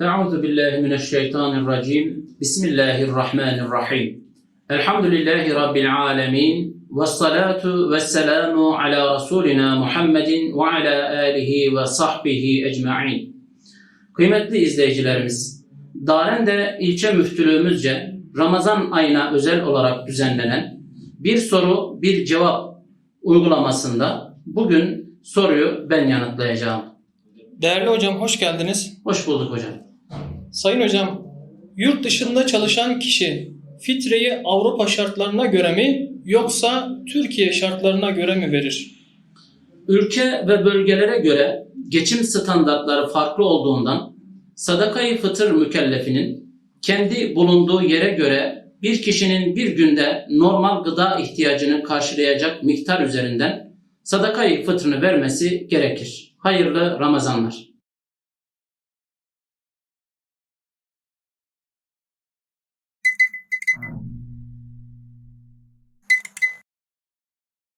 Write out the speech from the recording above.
Euzu billahi mineşşeytanirracim. Bismillahirrahmanirrahim. Elhamdülillahi rabbil alamin. Ves salatu ves selamu ala rasulina Muhammedin ve ala alihi ve sahbihi ecmaîn. Kıymetli izleyicilerimiz, Darende ilçe müftülüğümüzce Ramazan ayına özel olarak düzenlenen bir soru bir cevap uygulamasında bugün soruyu ben yanıtlayacağım. Değerli hocam hoş geldiniz. Hoş bulduk hocam. Sayın hocam, yurt dışında çalışan kişi fitreyi Avrupa şartlarına göre mi yoksa Türkiye şartlarına göre mi verir? Ülke ve bölgelere göre geçim standartları farklı olduğundan sadakayı fıtır mükellefinin kendi bulunduğu yere göre bir kişinin bir günde normal gıda ihtiyacını karşılayacak miktar üzerinden sadakayı fıtrını vermesi gerekir. Hayırlı Ramazanlar.